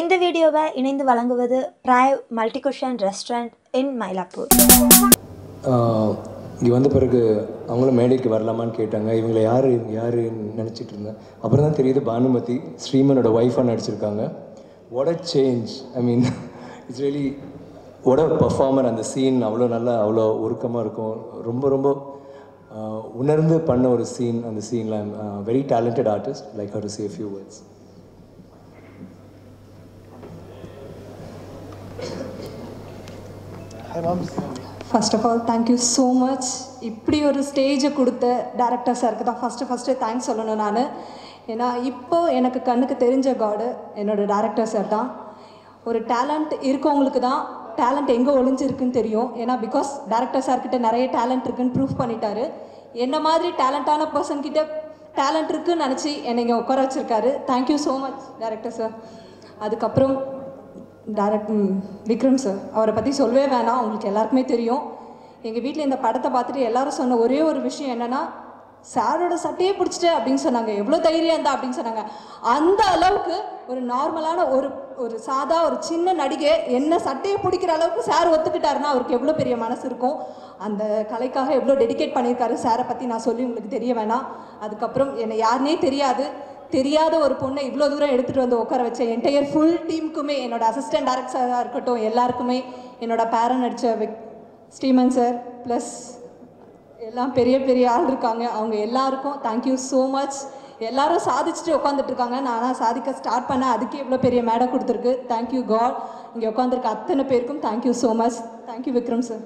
இந்த வீடியோவை இணைந்து வழங்குவது ப்ராய் multi cuisine restaurant in Mylapore இங்கே வந்த பிறகு அவங்களும் மேடைக்கு வரலாமான்னு கேட்டாங்க. இவங்களை யார் இவங்க யாருன்னு நினச்சிட்டு இருந்தேன். அப்புறம் தான் தெரியுது பானுமதி ஸ்ரீமனோட ஒய்ஃபாக நடிச்சிருக்காங்க. What a change I mean it's really what a performer அந்த சீன் அவ்வளோ நல்லா அவ்வளோ உருக்கமாக இருக்கும். ரொம்ப ரொம்ப உணர்ந்து பண்ண ஒரு சீன் அந்த சீனில் very talented artist like her to say few words first of all thank you so much இப்படி ஒரு ஸ்டேஜை கொடுத்த டேரக்டர் சாருக்கு தான் ஃபஸ்ட்டு ஃபஸ்ட்டு தேங்க்ஸ் சொல்லணும் நான். ஏன்னா இப்போ எனக்கு கண்ணுக்கு தெரிஞ்ச காடு என்னோட டேரக்டர் சார் தான். ஒரு டேலண்ட் இருக்கவங்களுக்கு தான் டேலண்ட் எங்கே ஒளிஞ்சிருக்குன்னு தெரியும். ஏன்னா பிகாஸ் டேரக்டர் சார்கிட்ட நிறைய டேலண்ட் இருக்குன்னு ப்ரூவ் பண்ணிட்டாரு. என்ன மாதிரி டேலண்டான பர்சன் கிட்ட டேலண்ட் இருக்குன்னு நினச்சி என்னை இங்கே உட்கார வச்சிருக்காரு. Thank you so much director sir அதுக்கப்புறம் டேரக்ட் விக்ரம் சார் அவரை பற்றி சொல்லவே வேணாம். உங்களுக்கு எல்லாருக்குமே தெரியும். எங்கள் வீட்டில் இந்த படத்தை பார்த்துட்டு எல்லாரும் சொன்ன ஒரே ஒரு விஷயம் என்னென்னா சாரோட சட்டையே பிடிச்சிட்டு அப்படின்னு சொன்னாங்க. எவ்வளோ தைரியம் இருந்தா அப்படின்னு சொன்னாங்க. அந்த அளவுக்கு ஒரு நார்மலான ஒரு ஒரு சாதா ஒரு சின்ன நடிகை என்ன சட்டையை பிடிக்கிற அளவுக்கு சார் ஒத்துக்கிட்டாருன்னா அவருக்கு எவ்வளோ பெரிய மனசு இருக்கும். அந்த கலைக்காக எவ்வளோ டெடிகேட் பண்ணியிருக்காரு சாரை பற்றி நான் சொல்லி உங்களுக்கு தெரிய வேணாம். அதுக்கப்புறம் என்னை யாருனே தெரியாது. தெரியாத ஒரு பொண்ணை இவ்வளோ தூரம் எடுத்துகிட்டு வந்து உட்கார வச்ச என்டையர் ஃபுல் டீமுக்குமே என்னோட அசிஸ்டன்ட் டேரக்டராக இருக்கட்டும் எல்லாருக்குமே என்னோட பேரன் நடித்த விக் ஸ்ரீமன் சார் ப்ளஸ் எல்லாம் பெரிய பெரிய ஆள் இருக்காங்க. அவங்க எல்லாருக்கும் தேங்க்யூ ஸோ மச் எல்லாரும் சாதிச்சுட்டு உட்காந்துட்டு இருக்காங்க. நானாக சாதிக்க ஸ்டார்ட் பண்ண அதுக்கே இவ்வளோ பெரிய மேடை கொடுத்துருக்கு. தேங்க்யூ காட் இங்கே உட்காந்துருக்க அத்தனை பேருக்கும் thank you so much thank you Vikram sir